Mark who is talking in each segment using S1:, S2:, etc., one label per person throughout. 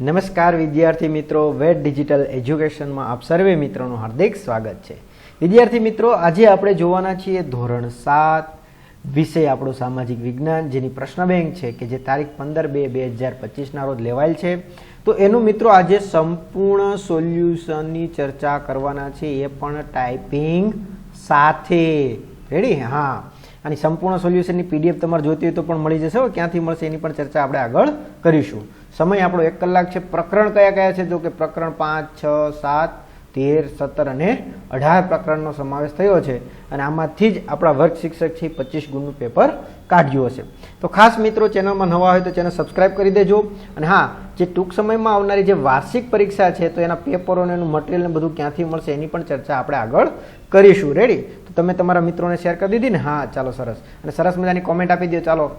S1: નમસ્કાર વિદ્યાર્થી મિત્રો વેટ ડિજિટલ એજ્યુકેશનમાં આપ સર્વે મિત્રોનું હાર્દિક સ્વાગત છે. વિદ્યાર્થી મિત્રો, આજે આપણે જોવાના છીએ ધોરણ સાત વિષય આપણો સામાજિક વિજ્ઞાન, જેની પ્રશ્ન બેંક છે કે જે તારીખ પંદર બે બે હજાર પચીસના રોજ લેવાયેલ છે. તો એનું મિત્રો, આજે સંપૂર્ણ સોલ્યુશનની ચર્ચા કરવાના છે. એ પણ ટાઈપિંગ સાથે. રેડી હા. અને સંપૂર્ણ સોલ્યુશનની પીડીએફ તમારે જોતી હોય તો પણ મળી જશે ક્યાંથી મળશે એની પણ ચર્ચા આપણે આગળ કરીશું. સમય આપણો એક કલાક છે. પ્રકરણ કયા કયા છે? તો કે પ્રકરણ પાંચ, છ, સાત, તેર, સત્તર અને અઢાર પ્રકરણનો સમાવેશ થયો છે. અને આમાંથી જ આપણા વર્ગ શિક્ષક છે પચીસ ગુણનું પેપર કાઢ્યું હશે. તો ખાસ મિત્રો, ચેનલમાં નવા હોય તો ચેનલ સબસ્ક્રાઇબ કરી દેજો. અને હા, જે ટૂંક સમયમાં આવનારી જે વાર્ષિક પરીક્ષા છે, તો એના પેપરો અને એનું મટીરિયલ ને બધું ક્યાંથી મળશે એની પણ ચર્ચા આપણે આગળ કરીશું. રેડી તમે તમારા મિત્રોને શેર કરી દીધી ને? હા, ચાલો, સરસ. અને સરસ મજાની કોમેન્ટ આપી દો ચાલો.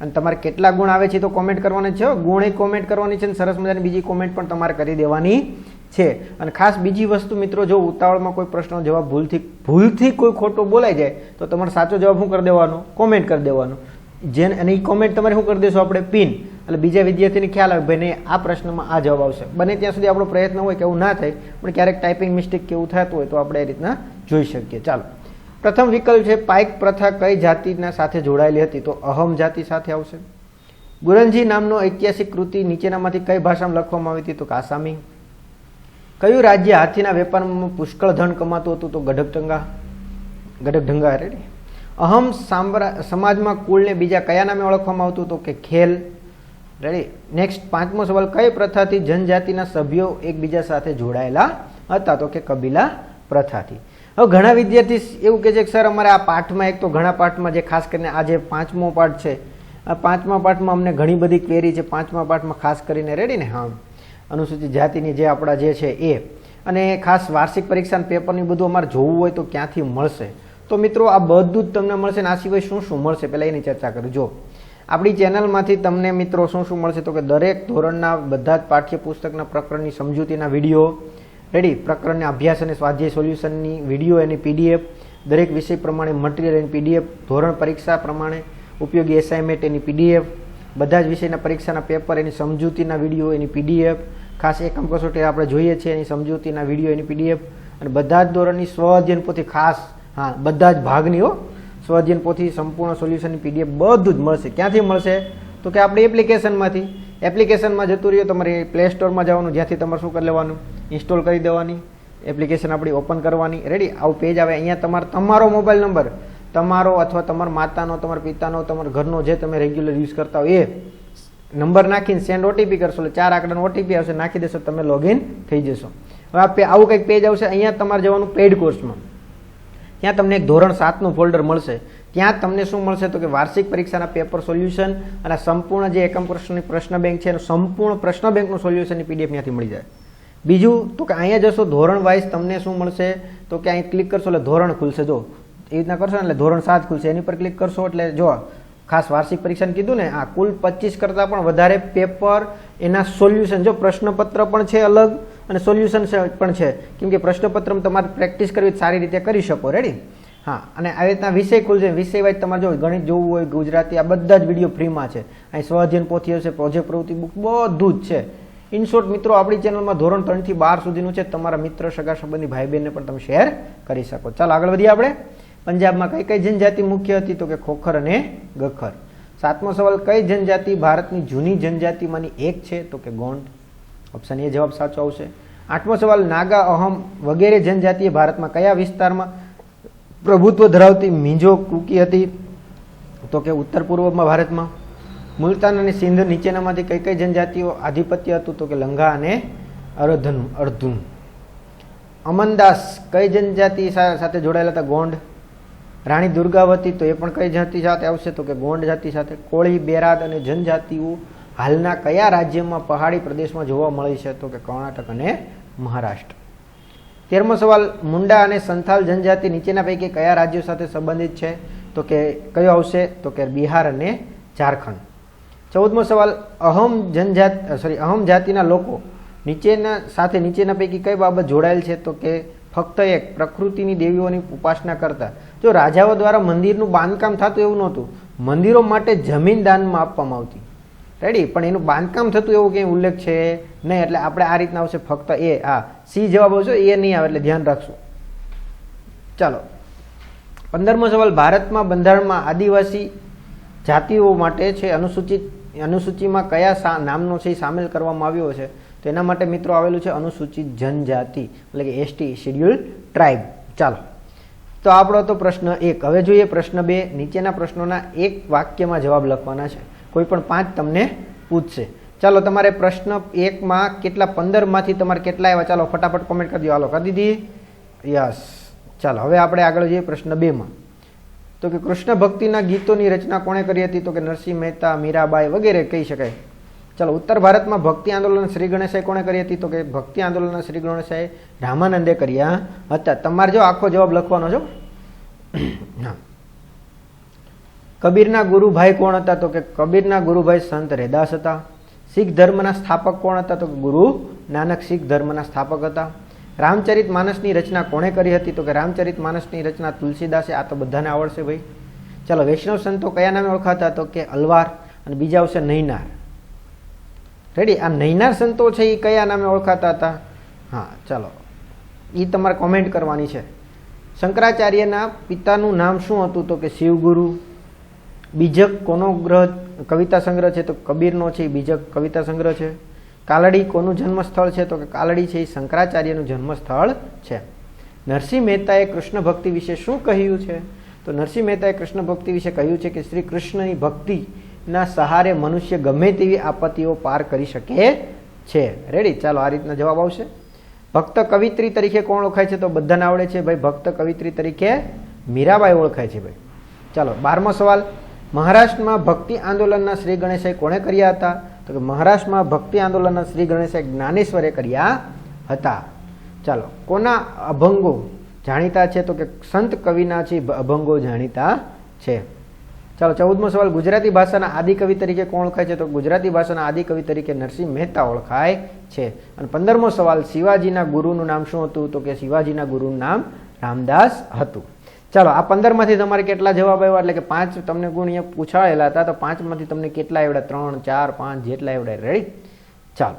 S1: અને તમારે કેટલા ગુણ આવે છે તો કોમેન્ટ કરવાની છે. ગુણે કોમેન્ટ કરવાની છે અને સરસ મજાની બીજી કોમેન્ટ પણ તમારે કરી દેવાની છે. અને ખાસ બીજી વસ્તુ મિત્રો, જો ઉતાવળમાં કોઈ પ્રશ્નનો જવાબ ભૂલથી ભૂલથી કોઈ ખોટો બોલાઈ જાય, તો તમારે સાચો જવાબ શું કરી દેવાનો? કોમેન્ટ કરી દેવાનો. જેને અને એ કોમેન્ટ તમારે શું કરી દઈશું આપણે પિન. એટલે બીજા વિદ્યાર્થીને ખ્યાલ આવે ભાઈ આ પ્રશ્નમાં આ જવાબ આવશે. બને ત્યાં સુધી આપણો પ્રયત્ન હોય કે એવું ના થાય, પણ ક્યારેક ટાઈપિંગ મિસ્ટેક કેવું થતું હોય તો આપણે એ રીતના જોઈ શકીએ. ચાલો. પ્રથમ વિકલ્પ છે, પાઇક પ્રથા કઈ જાતિના સાથે જોડાયેલી હતી? તો અહમ જાતિ સાથે આવશે. ગુરંજી નામનો ઐતિહાસિક કૃતિ નીચેનામાંથી કઈ ભાષામાં લખવામાં આવી હતી? તો કાસામી. કયું રાજ્ય હાથીના વેપારમાં પુષ્કળ ધન કમાતું હતું? તો ગઢકઢંગા. ગઢકઢંગા રેડી અહમ સામ્રા, સમાજમાં કુળને બીજા કયા નામે ઓળખવામાં આવતું તો કે ખેલ? રેડી નેક્સ્ટ પાંચમો સવાલ, કઈ પ્રથાથી જનજાતિના સભ્યો એકબીજા સાથે જોડાયેલા હતા? તો કે કબીલા પ્રથાથી. હવે ઘણા વિદ્યાર્થી એવું કહે છે કે, સર, અમારે આ પાઠમાં એક તો ઘણા પાઠમાં જે ખાસ કરીને આ જે પાંચમો પાઠ છે, આ પાંચમા પાઠમાં અમને ઘણી બધી ક્વેરી છે. પાંચમા પાઠમાં ખાસ કરીને રેડી ને? હા. અનુસૂચિત જાતિની જે આપણા જે છે એ. અને ખાસ વાર્ષિક પરીક્ષાના પેપરની બધું અમારે જોવું હોય તો ક્યાંથી મળશે? તો મિત્રો આ બધું જ તમને મળશે ને આ સિવાય શું શું મળશે? પહેલાં એની ચર્ચા કરું. જો, આપણી ચેનલમાંથી તમને મિત્રો શું શું મળશે તો કે દરેક ધોરણના બધા જ પાઠ્યપુસ્તકના પ્રકરણની સમજૂતીના વીડિયો રેડી પ્રકરણના અભ્યાસ અને સ્વાધ્યાય સોલ્યુશનની વીડિયો એની પીડીએફ દરેક વિષય પ્રમાણે મટીરિયલ એની પીડીએફ ધોરણ પરીક્ષા પ્રમાણે ઉપયોગી એસાઇનમેન્ટ એની પીડીએફ બધા જ વિષયના પરીક્ષાના પેપર એની સમજૂતીના વીડિયો એની પીડીએફ ખાસ એકમ કસોટી આપણે જોઈએ છીએ એની સમજૂતીના વીડિયો એની પીડીએફ અને બધા જ ધોરણની સ્વ અધ્યયન પોથી ખાસ હા, બધા જ ભાગની હો. સ્વ પોથી સંપૂર્ણ સોલ્યુશનની પીડીએફ બધું જ મળશે. ક્યાંથી મળશે? તો કે આપણે એપ્લિકેશનમાંથી એપ્લિકેશનમાં જતું રહ્યો, તમારે પ્લે સ્ટોરમાં જવાનું, જ્યાંથી તમારે શું કરી લેવાનું? ઇન્સ્ટોલ કરી દેવાની. એપ્લિકેશન આપણી ઓપન કરવાની. રેડી આવું પેજ આવે. અહીંયા તમારે તમારો મોબાઈલ નંબર તમારો અથવા તમારા માતાનો, તમારા પિતાનો, તમારા ઘરનો જે તમે રેગ્યુલર યુઝ કરતા હોય એ નંબર નાખીને સેન્ડ ઓટીપી કરશો. એટલે ચાર આંકડાનો ઓટીપી આવશે. નાખી દેશો, તમે લોગિન થઈ જશો. હવે આ આવું કંઈક પેજ આવશે. અહીંયા તમારે જવાનું પેઇડ કોર્સમાં ત્યાં તમને એક ધોરણ સાતનું ફોલ્ડર મળશે. ત્યાં તમને શું મળશે તો કે વાર્ષિક પરીક્ષાના પેપર સોલ્યુશન અને સંપૂર્ણ જે એકમ પ્રશ્નની પ્રશ્ન બેંક છે એનું સંપૂર્ણ પ્રશ્ન બેંકનું સોલ્યુશનની પીડીએફ ત્યાંથી મળી જાય. બીજું, તો કે અહીંયા જશો ધોરણ વાઇઝ તમને શું મળશે? તો કે અહીં ક્લિક કરશો એટલે ધોરણ ખુલશે. જો એ રીતના કરશો એટલે ધોરણ સાત ખુલશે. એની પર ક્લિક કરશો એટલે જો ખાસ વાર્ષિક પરીક્ષાને કીધું ને, આ કુલ પચીસ કરતાં પણ વધારે પેપર એના સોલ્યુશન, જો પ્રશ્નપત્ર પણ છે અલગ અને સોલ્યુશન પણ છે. કેમ કે પ્રશ્નપત્રમાં તમારે પ્રેક્ટિસ કરવી સારી રીતે કરી શકો, રેડી? હા, અને આવી રીતના વિષય ખુલશે વિષય વાઇઝ તમારે જો ગણિત જોવું હોય, ગુજરાતી, આ બધા જ વીડિયો ફ્રીમાં છે. અહીં સ્વઅધ્યયન પોથી હશે, પ્રોજેક્ટ પ્રવૃત્તિ બુક બધું જ છે. ઇન મિત્રો, આપણી ચેનલમાં ધોરણ ત્રણથી બાર સુધીનું છે. તમારા મિત્ર, સગા સંબંધી ભાઈ બહેનને પણ તમે શેર કરી શકો. ચાલો, આગળ વધીએ આપણે. પંજાબમાં કઈ કઈ જનજાતિ મુખ્ય હતી તો કે ખોખર અને ગખર. સાતમો સવાલ, કઈ જનજાતિ ભારતની જૂની જનજાતિમાંની એક છે તો કે ગોંડ? ઓપ્શન એ જવાબ સાચો આવશે. આઠમો સવાલ, નાગા, અહમ વગેરે જનજાતિએ ભારતમાં કયા વિસ્તારમાં પ્રભુત્વ ધરાવતી મીંજો કૂકી હતી? તો કે ઉત્તર પૂર્વમાં ભારતમાં. મુલતાન અને સિંધ નીચેનામાંથી કઈ કઈ જનજાતિઓ આધિપત્ય હતું? તો કે લંગા અને અર્ધનું, અર્ધુન. અમનદાસ, કઈ જનજાતિ સાથે જોડાયેલા હતા ગોંડ? રાણી દુર્ગાવતી તો એ પણ કઈ જાતિ સાથે આવશે? તો કે ગોંડ જાતિ સાથે. કોળી બેરાદ અને જનજાતિઓ હાલના કયા રાજ્યમાં પહાડી પ્રદેશમાં જોવા મળે છે? તો કે કર્ણાટક અને મહારાષ્ટ્ર. તેરમો સવાલ, મુંડા અને સંથાલ જનજાતિ નીચેના પૈકી કયા રાજ્યો સાથે સંબંધિત છે? તો કે કયો આવશે? તો કે બિહાર અને ઝારખંડ. ચૌદમો સવાલ, અહમ જનજાત સોરી અહમ જાતિના લોકો નીચેના, સાથે નીચેના પૈકી કઈ બાબત જોડાયેલ છે? તો કે ફક્ત એક, પ્રકૃતિની દેવીઓની ઉપાસના કરતા. જો રાજાઓ દ્વારા મંદિરનું બાંધકામ થતું એવું નહોતું, મંદિરો માટે જમીન દાનમાં આપવામાં આવતી. રેડી પણ એનું બાંધકામ થતું એવું કંઈ ઉલ્લેખ છે? નહીં, એટલે આપણે આ રીતના આવશે ફક્ત એ, આ. સી જવાબ આવશે, એ નહીં આવે, એટલે ધ્યાન રાખશું. ચાલો. પંદરમો સવાલ, ભારતમાં બંધારણમાં આદિવાસી જાતિઓ માટે છે અનુસૂચિત, અનુસૂચિમાં કયા નામનો છે સામેલ કરવામાં આવ્યો છે? તો એના માટે મિત્રો આવેલું છે અનુસૂચિત જનજાતિ, એટલે કે એસટી શેડ્યુલ ટ્રાઇબ ચાલો. તો આપણો તો પ્રશ્ન એક. હવે જોઈએ પ્રશ્ન બે. નીચેના પ્રશ્નોના એક વાક્યમાં જવાબ લખવાના છે. કોઈ પણ પાંચ તમને પૂછશે. ચાલો, તમારે પ્રશ્ન એકમાં કેટલા પંદરમાંથી તમારે કેટલા આવ્યા? ચાલો, ફટાફટ કોમેન્ટ કરી દો. હાલો, કરી દીધી? યસ. ચાલો, હવે આપણે આગળ જઈએ પ્રશ્ન બેમાં. તો કે કૃષ્ણ ભક્તિના ગીતોની રચના કોણે કરી હતી? તો કે નરસિંહ મહેતા, મીરાબાઈ વગેરે કહી શકાય. ચાલો, ઉત્તર ભારતમાં ભક્તિ આંદોલન શ્રી ગણેશાએ કોણે કરી હતી? તો કે ભક્તિ આંદોલન શ્રી ગણેશાએ રામાનંદે કર્યા હતા તમારે જો આખો જવાબ લખવાનો છો કબીરના ગુરુભાઈ કોણ હતા? તો કે કબીરના ગુરુભાઈ સંત રેદાસ હતા. શીખ ધર્મના સ્થાપક કોણ હતા? તો ગુરુ નાનક શીખ ધર્મના સ્થાપક હતા. રામચરિત માનસની રચના કોણે કરી હતી? તો કે રામચરિત માનસની રચના તુલસીદાસે, આ તો બધાને આવડશે ભાઈ. ચાલો, વૈષ્ણવ સંતો કયા નામે ઓળખાતા? તો કે અલવાર અને બીજા આવશે નૈનાર. રેડી આ નૈનાર સંતો છે એ કયા નામે ઓળખાતા હતા? હા, ચાલો. એ તમારે કોમેન્ટ કરવાની છે. શંકરાચાર્યના પિતાનું નામ શું હતું તો કે શિવગુરુ? બીજક કોનો ગ્રહ કવિતા સંગ્રહ છે તો કબીરનો છે એ બીજક કવિતા સંગ્રહ છે. કાલડી કોનું જન્મસ્થળ છે તો કે કાલડી છે એ શંકરાચાર્યનું જન્મસ્થળ છે. નરસિંહ મહેતાએ કૃષ્ણ ભક્તિ વિશે શું કહ્યું છે? તો નરસિંહ મહેતાએ કૃષ્ણ ભક્તિ વિશે કહ્યું છે કે શ્રી કૃષ્ણની ભક્તિના સહારે મનુષ્ય ગમે તેવી આપત્તિઓ પાર કરી શકે છે. રેડી ચાલો આ રીતના જવાબ આવશે. ભક્ત કવિત્રી તરીકે કોણ ઓળખાય છે? તો બધાને આવડે છે ભાઈ, ભક્ત કવિત્રી તરીકે મીરાબાઈ ઓળખાય છે ભાઈ. ચાલો, બારમો સવાલ. મહારાષ્ટ્રમાં ભક્તિ આંદોલનના શ્રી ગણેશાઈ કોણે કર્યા હતા? તો કે મહારાષ્ટ્રમાં ભક્તિ આંદોલનના શ્રી ગણેશાઈ જ્ઞાનેશ્વરે કર્યા હતા. ચાલો, કોના અભંગો જાણીતા છે? તો કે સંત કવિના છે અભંગો જાણીતા છે. ચાલો, ચૌદમો સવાલ. ગુજરાતી ભાષાના આદિકવિ તરીકે કોણ ઓળખાય છે? તો ગુજરાતી ભાષાના આદિકવિ તરીકે નરસિંહ મહેતા ઓળખાય છે. અને પંદરમો સવાલ, શિવાજીના ગુરુનું નામ શું હતું? તો કે શિવાજીના ગુરુનું નામ રામદાસ હતું. ચાલો, આ પંદરમાંથી તમારે કેટલા જવાબ આવ્યા? એટલે કે પાંચ તમને ગુણ અહીંયા પૂછાયેલા હતા, તો પાંચમાંથી તમને કેટલા આવડ્યા? ત્રણ, ચાર, પાંચ, જેટલા આવડ્યા. રેડી ચાલો.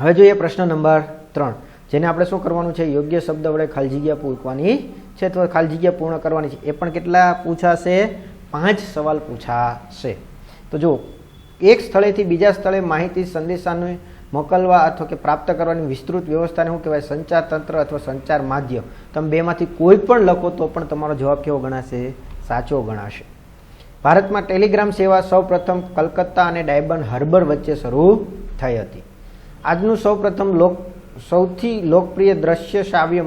S1: હવે જોઈએ પ્રશ્ન નંબર ત્રણ. જેને આપણે શું કરવાનું છે? યોગ્ય શબ્દ વડે ખાલી જગ્યા પૂરવાની છે તો ખાલી જગ્યા પૂર્ણ કરવાની છે. એ પણ કેટલા પૂછાશે? પાંચ સવાલ પૂછાશે. તો જો એક સ્થળેથી બીજા સ્થળે માહિતી સંદેશાને મોકલવા અથવા કે પ્રાપ્ત કરવાની વિસ્તૃત વ્યવસ્થાને શું કહેવાય? સંચાર તંત્ર અથવા સંચાર માધ્યમ. તમે બેમાંથી કોઈ પણ લખો તો પણ તમારો જવાબ કેવો ગણાશે? સાચો ગણાશે. ભારતમાં ટેલિગ્રામ સેવા સૌપ્રથમ કલકત્તા અને ડાયબન હાર્બર વચ્ચે શરૂ થઈ હતી. આજનું સૌપ્રથમ લોક, સૌથી લોકપ્રિય દ્રશ્ય શ્રાવ્ય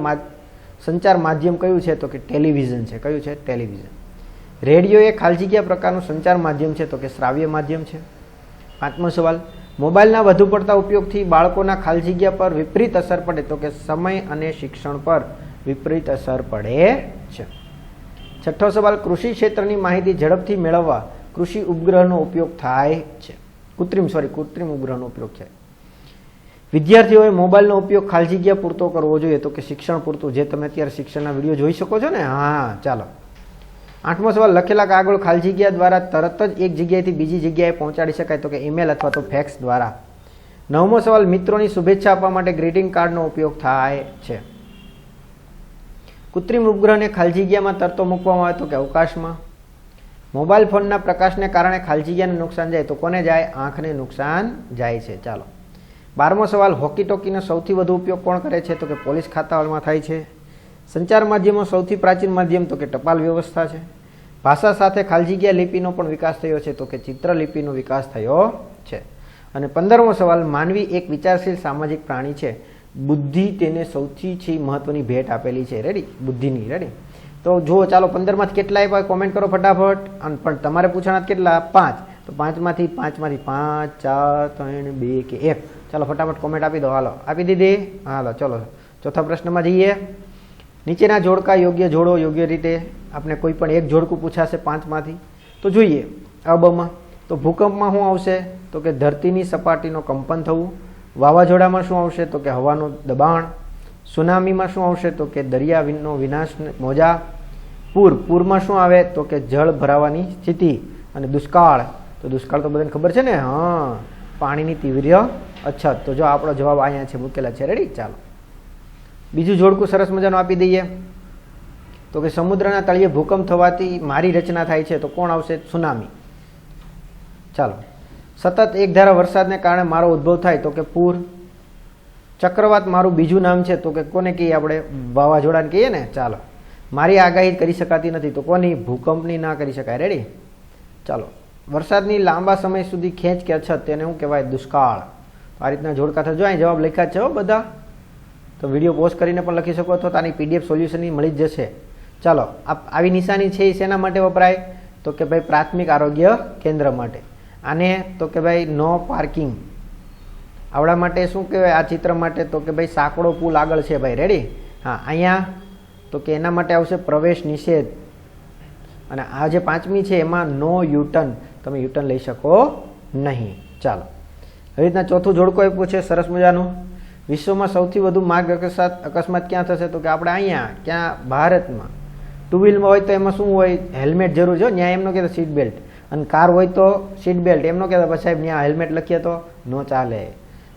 S1: સંચાર માધ્યમ કયું છે? તો કે ટેલિવિઝન છે. કયું છે? ટેલિવિઝન. રેડિયો એ ખાલજી કયા પ્રકારનું સંચાર માધ્યમ છે તો કે શ્રાવ્ય માધ્યમ છે? પાંચમો સવાલ, મોબાઈલના વધુ પડતા ઉપયોગથી બાળકોના ખાલજીગ્યા જગ્યા પર વિપરીત અસર પડે તો કે સમય અને શિક્ષણ પર વિપરીત અસર પડે છે. છઠ્ઠો સવાલ, કૃષિ ક્ષેત્રની માહિતી ઝડપથી મેળવવા કૃષિ ઉપગ્રહનો ઉપયોગ થાય છે. કૃત્રિમ સોરી કૃત્રિમ ઉપગ્રહનો ઉપયોગ થાય. વિદ્યાર્થીઓએ મોબાઈલનો ઉપયોગ ખાલજીગ્યા જગ્યા પૂરતો કરવો જોઈએ તો કે શિક્ષણ પૂરતું. જે તમે અત્યારે શિક્ષણના વીડિયો જોઈ શકો છો ને? હા, ચાલો. આઠમો સવાલ, લખેલા કાગળ ખાલી જગ્યા દ્વારા તરત જ એક જગ્યાએથી બીજી જગ્યાએ પહોંચાડી શકાય તો કે ઈમેલ અથવા તો ફેક્સ દ્વારા. નવમો સવાલ, મિત્રોની શુભેચ્છા આપવા માટે ગ્રીટિંગ કાર્ડનો ઉપયોગ થાય છે. કૃત્રિમ ઉપગ્રહને ખાલી જગ્યામાં તરતો મૂકવામાં આવે તો કે અવકાશમાં? મોબાઈલ ફોનના પ્રકાશને કારણે ખાલી જગ્યાને નુકસાન જાય તો કોને જાય? આંખને નુકસાન જાય છે. ચાલો. બારમો સવાલ હોકી ટોકીનો સૌથી વધુ ઉપયોગ કોણ કરે છે? તો કે પોલીસ ખાતાઓમાં થાય છે. સંચાર માધ્યમો સૌથી પ્રાચીન માધ્યમ તો કે ટપાલ વ્યવસ્થા છે. ભાષા સાથે ખાલજીગ્યા જગ્યા લિપિનો પણ વિકાસ થયો છે તો કે ચિત્રલિપિનો વિકાસ થયો છે. અને પંદરમો સવાલ, માનવી એક વિચારશીલ સામાજિક પ્રાણી છે. બુદ્ધિ તેને સૌથી છે મહત્વની ભેટ આપેલી છે. રેડી બુદ્ધિની રેડી તો જુઓ, ચાલો પંદરમાંથી કેટલા આપ્યા કોમેન્ટ કરો ફટાફટ. અને પણ તમારે પૂછવાના કેટલા? પાંચ. તો પાંચમાંથી પાંચમાંથી પાંચ, ચાર, ત્રણ, બે, કે એક. ચાલો ફટાફટ કોમેન્ટ આપી દો. હાલો. આપી દીધી? હાલો. ચલો. ચોથા પ્રશ્નમાં જઈએ. નીચેના જોડકા યોગ્ય જોડો, યોગ્ય રીતે આપણે કોઈ પણ એક જોડકું પૂછાશે પાંચમાંથી, તો જોઈએ અબમાં તો ભૂકંપમાં શું આવશે? તો કે ધરતીની સપાટીનો કંપન થવું, વાવાઝોડામાં શું આવશે? તો કે હવાનું દબાણ, સુનામીમાં શું આવશે? તો કે દરિયાનો વિનાશ, મોજા, પૂર, પૂરમાં શું આવે? તો કે જળ ભરાવાની સ્થિતિ અને દુષ્કાળ. તો દુષ્કાળ તો બધાને ખબર છે ને? હા, પાણીની તીવ્ર અછત. તો જો આપણો જવાબ અહીંયા છે, મૂકેલા છે. રેડી ચાલો. બીજું જોડકું સરસ મજાનું આપી દઈએ. તો કે સમુદ્રના તળિયે ભૂકંપ થવાથી મારી રચના થાય છે, તો કોણ આવશે? સુનામી ચાલો. સતત એક ધારા વરસાદને કારણે મારો ઉદ્ભવ થાય, તો કે પૂર. ચક્રવાત મારું બીજું નામ છે, તો કે કોને કહીએ આપણે? વાવાઝોડાને કહીએ ને? ચાલો. મારી આગાહી કરી શકાતી નથી, તો કોની? ભૂકંપની ના કરી શકાય. રેડી ચાલો. વરસાદની લાંબા સમય સુધી ખેંચ કે અછત, તેને શું કહેવાય દુષ્કાળ. આ રીતના જોડકા થજો. અહીં જવાબ લખ્યા છે બધા. તો વીડિયો પોસ્ટ કરીને પણ લખી શકો અથવા તો આની પીડીએફ સોલ્યુશનની મળી જ જશે. ચાલો આવી નિશાની છે એ શેના માટે વપરાય? તો કે ભાઈ પ્રાથમિક આરોગ્ય કેન્દ્ર માટે. આને તો કે ભાઈ નો પાર્કિંગ. આવડા માટે શું કહેવાય? આ ચિત્ર માટે તો કે ભાઈ સાંકડો પુલ આગળ છે ભાઈ. રેડી હા, અહીંયા તો કે એના માટે આવશે પ્રવેશ નિષેધ. અને આ જે પાંચમી છે એમાં નો યુટર્ન. તમે યુટર્ન લઈ શકો નહીં. ચાલો. આવી રીતના ચોથું જોડકો આપ્યું છે. સરસ મજાનું. વિશ્વમાં સૌથી વધુ માર્ગ અકસ્માત અકસ્માત ક્યાં થશે? તો કે આપણે અહીંયા, ક્યાં ભારતમાં. ટુ વ્હીલમાં હોય તો એમાં શું હોય? હેલ્મેટ જરૂર છે ત્યાં એમનો કહેતા સીટ બેલ્ટ અને કાર હોય તો સીટ બેલ્ટ એમનો કહેતા પછી સાહેબ ત્યાં હેલ્મેટ લખીએ તો ન ચાલે.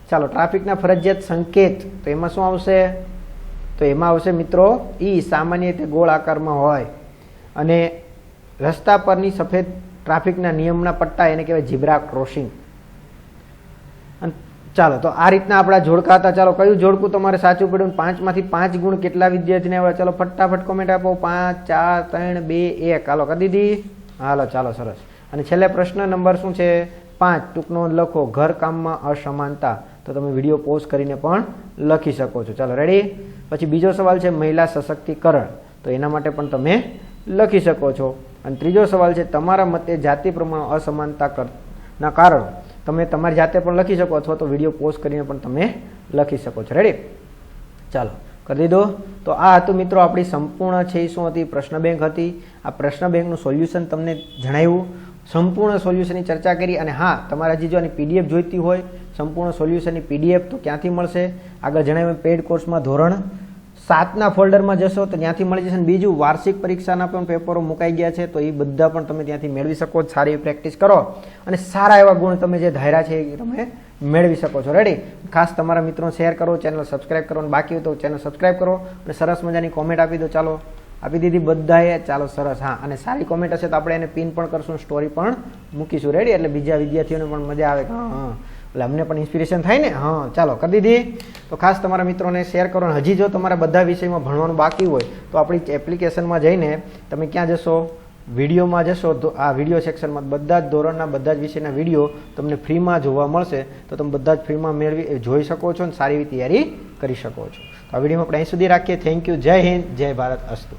S1: ચાલો, ટ્રાફિકના ફરજિયાત સંકેત, તો એમાં શું આવશે? તો એમાં આવશે મિત્રો એ સામાન્ય રીતે ગોળ આકારમાં હોય. અને રસ્તા પરની સફેદ ટ્રાફિકના નિયમના પટ્ટા એને કહેવાય ઝીબ્રા ક્રોસિંગ. અને ચાલો, તો આ રીતના આપણા જોડકા હતા. ચાલો, કયું જોડકું તમારે સાચું પડ્યું? પાંચમાંથી પાંચ ગુણ કેટલા વિદ્યાર્થીને આવ્યા? ચાલો, ફટાફટ કોમેન્ટ આપો. પાંચ, ચાર, ત્રણ, બે, એક. હાલો, કરી દીધી? હાલો, ચાલો, સરસ. અને છેલ્લે પ્રશ્ન નંબર શું છે? પાંચ. ટૂંકનો લખો. ઘરકામમાં અસમાનતા. તો તમે વીડિયો પોઝ કરીને પણ લખી શકો છો. ચાલો રેડી પછી બીજો સવાલ છે મહિલા સશક્તિકરણ. તો એના માટે પણ તમે લખી શકો છો. અને ત્રીજો સવાલ છે તમારા મતે જાતિ પ્રમાણ અસમાનતા ના કારણ. તમે તમારી જાતે પણ લખી શકો અથવા તો વીડિયો પોસ્ટ કરીને પણ તમે લખી શકો છો. રેડી ચાલો, કરી દીધો? તો આ હતું મિત્રો આપણી સંપૂર્ણ છે શું હતી? પ્રશ્ન બેંક હતી. આ પ્રશ્ન બેંકનું સોલ્યુશન તમને જણાવ્યું. સંપૂર્ણ સોલ્યુશનની ચર્ચા કરી અને હા, તમારે હજી જો આની પીડીએફ જોઈતી હોય, સંપૂર્ણ સોલ્યુશનની પીડીએફ તો ક્યાંથી મળશે? આગળ જણાવ્યું પેડ કોર્સમાં ધોરણ. સાતના ફોલ્ડરમાં જશો તો ત્યાંથી મળી જશે બીજું વાર્ષિક પરીક્ષાના પણ પેપરો મુકાઈ ગયા છે, તો એ બધા પણ તમે ત્યાંથી મેળવી શકો, સારી પ્રેક્ટિસ કરો અને સારા એવા ગુણ તમે જે ધાર્યા છે એ તમે મેળવી શકો છો. રેડી ખાસ તમારા મિત્રો શેર કરો ચેનલ સબસ્ક્રાઇબ કરો અને બાકી હોય તો ચેનલ સબસ્ક્રાઇબ કરો અને સરસ મજાની કોમેન્ટ આપી દો. ચાલો, આપી દીધી બધાએ, ચાલો સરસ. હા, અને સારી કોમેન્ટ હશે તો આપણે એને પિન પણ કરશું સ્ટોરી પણ મૂકીશું. રેડી એટલે બીજા વિદ્યાર્થીઓને પણ મજા આવે. હા. એટલે અમને પણ ઇન્સ્પિરેશન થાય ને? હા, ચાલો, કરી દીધી. તો ખાસ તમારા મિત્રોને શેર કરો હજી જો તમારા બધા વિષયમાં ભણવાનું બાકી હોય, તો આપણી એપ્લિકેશનમાં જઈને તમે ક્યાં જશો? વિડીયોમાં જશો તો આ વીડિયો સેક્શનમાં બધા જ ધોરણના, બધા જ વિષયના વીડિયો તમને ફ્રીમાં જોવા મળશે. તો તમે બધા જ ફ્રીમાં મેળવી જોઈ શકો છો અને સારી તૈયારી કરી શકો છો. તો આ વિડીયોમાં આપણે અહીં સુધી રાખીએ. થેન્ક યુ જય હિન્દ. જય ભારત. અસ્તુ.